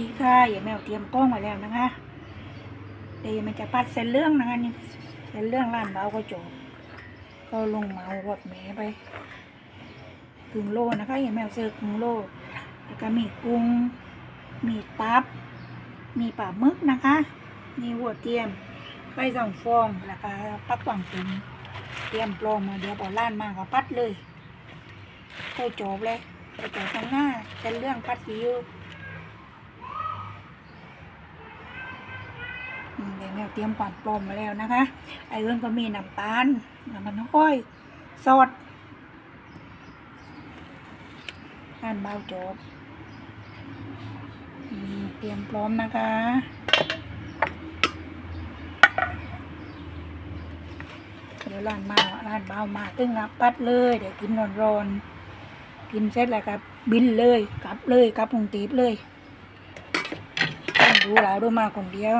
ดีค่ะอย่าแมวเตรียมกล้องไว้แล้วนะคะเดี๋ยวมันจะปัดเส้นเรื่องนะคะนี่เส้นเรื่องร้านเบาก็จบก็ลงเมารถเมย์ไปกึ่งโลนะคะอย่าแมวซื้อกึ่งโลแล้วก็มีกุ้งมีตับ มีปลาหมึกนะคะ มีหัวเทียมไข่สองฟองแล้วก็ปักหวังตุนเตรียมปลอมมาเดี๋ยวพอล้านมาก็ปัดเลยก็จบเลยก็จบตรงหน้าเส้นเรื่องปัดซีอิ๊ว อืม เดี๋ยวแมวเตรียมความปลอมมาแล้วนะคะ ไอ้เรื่องก็มีน้ำตาลน้ำมันห้อยซอสอ่านเบาจบเตรียมพร้อมนะคะเดี๋ยวร้านมาร้านเบามาตึ้งรับปัดเลย เดี๋ยวกินร้อนๆกินเสร็จแล้วก็บินเลยกลับเลยกลับกรุงเทพเลยดูหลายดูมาคนเดียว